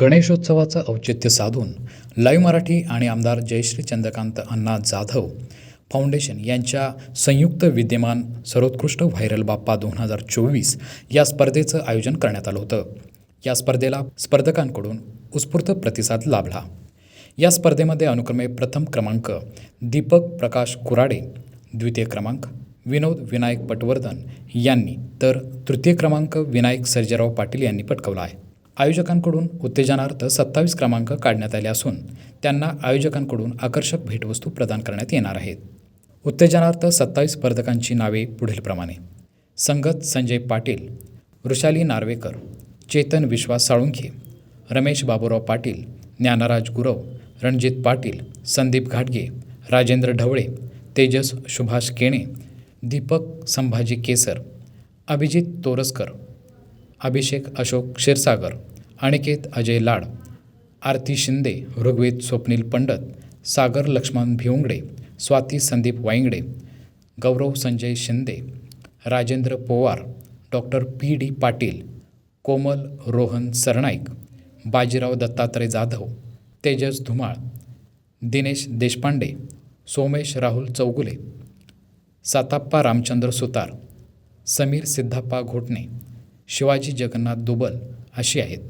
गणेशोत्सवाचं औचित्य साधून लाईव्ह मराठी आणि आमदार जयश्री चंद्रकांत अण्णा जाधव फाउंडेशन यांच्या संयुक्त विद्यमान सर्वोत्कृष्ट व्हायरल बाप्पा दोन हजार चोवीस या स्पर्धेचं आयोजन करण्यात आलं होतं. या स्पर्धेला स्पर्धकांकडून उत्स्फूर्त प्रतिसाद लाभला. या स्पर्धेमध्ये अनुक्रमे प्रथम क्रमांक दीपक प्रकाश कुराडे द्वितीय क्रमांक विनोद विनायक पटवर्धन यांनी तर तृतीय क्रमांक विनायक सर्जेराव पाटील यांनी पटकवला आहे. आयोजकांकडून उत्तेजनार्थ सत्तावीस क्रमांक काढण्यात आले असून त्यांना आयोजकांकडून आकर्षक भेटवस्तू प्रदान करण्यात येणार आहेत. उत्तेजनार्थ सत्तावीस स्पर्धकांची नावे पुढीलप्रमाणे संगत संजय पाटील वृषाली नार्वेकर चेतन विश्वास साळुंखे रमेश बाबूराव पाटील ज्ञानराज गुरव रणजित पाटील संदीप घाटगे Rajendra Dhawale Tejas Subhash Kene Deepak Sambhaji Kesar Abhijit Toraskar Abhishek Ashok Kshirsagar Aniket Ajay Lad Aarti Shinde Rugved Swapnil Pandat Sagar Laxman Bhivangade Swati Sandeep Waingade Gaurav Sanjay Shinde Rajendra Powar doctor P D Patil Komal Rohan Sarnaik Bajirao Dattatray Jadhav Tejas Dhumal Dinesh Deshpande Somesh Rahul Chougule Satappa Ramchandra Sutar Sameer Siddhappa Ghotane Shivaji Jagannath Dubal अशी आहेत.